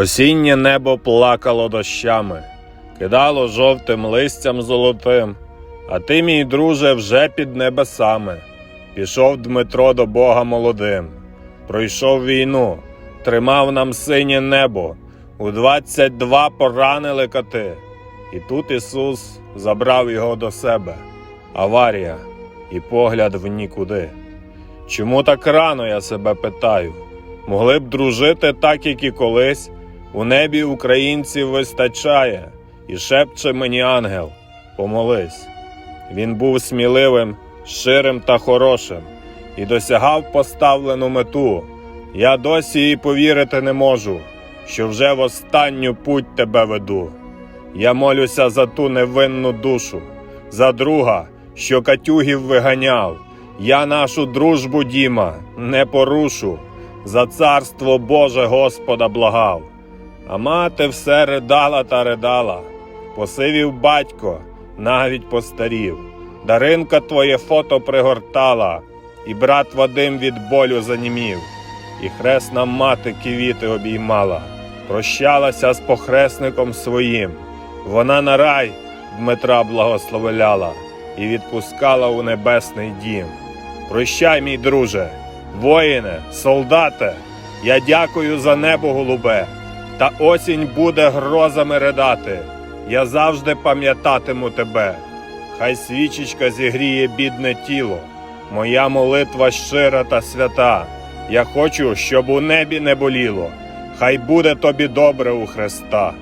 Осіннє небо плакало дощами, кидало жовтим листям золотим, а ти, мій друже, вже під небесами. Пішов Дмитро до Бога молодим, пройшов війну, тримав нам синє небо, у двадцять два поранили коти. І тут Ісус забрав його до себе. Аварія і погляд в нікуди. Чому так рано я себе питаю? Могли б дружити так, як і колись. У небі українців вистачає, і шепче мені ангел, помолись. Він був сміливим, щирим та хорошим і досягав поставлену мету. Я досі і повірити не можу, що вже в останню путь тебе веду. Я молюся за ту невинну душу, за друга, що катюгів виганяв. Я нашу дружбу, Діма, не порушу, за царство Боже Господа благав. А мати все ридала та ридала, посивів батько, навіть постарів. Даринка твоє фото пригортала, і брат Вадим від болю занімів, і хресна мати квіти обіймала, прощалася з похресником своїм. Вона на рай Дмитра благословляла і відпускала у небесний дім. Прощай, мій друже, воїне, солдате, я дякую за небо голубе, та осінь буде грозами ридати. Я завжди пам'ятатиму тебе. Хай свічечка зігріє бідне тіло, моя молитва щира та свята. Я хочу, щоб у небі не боліло. Хай буде тобі добре у Христа.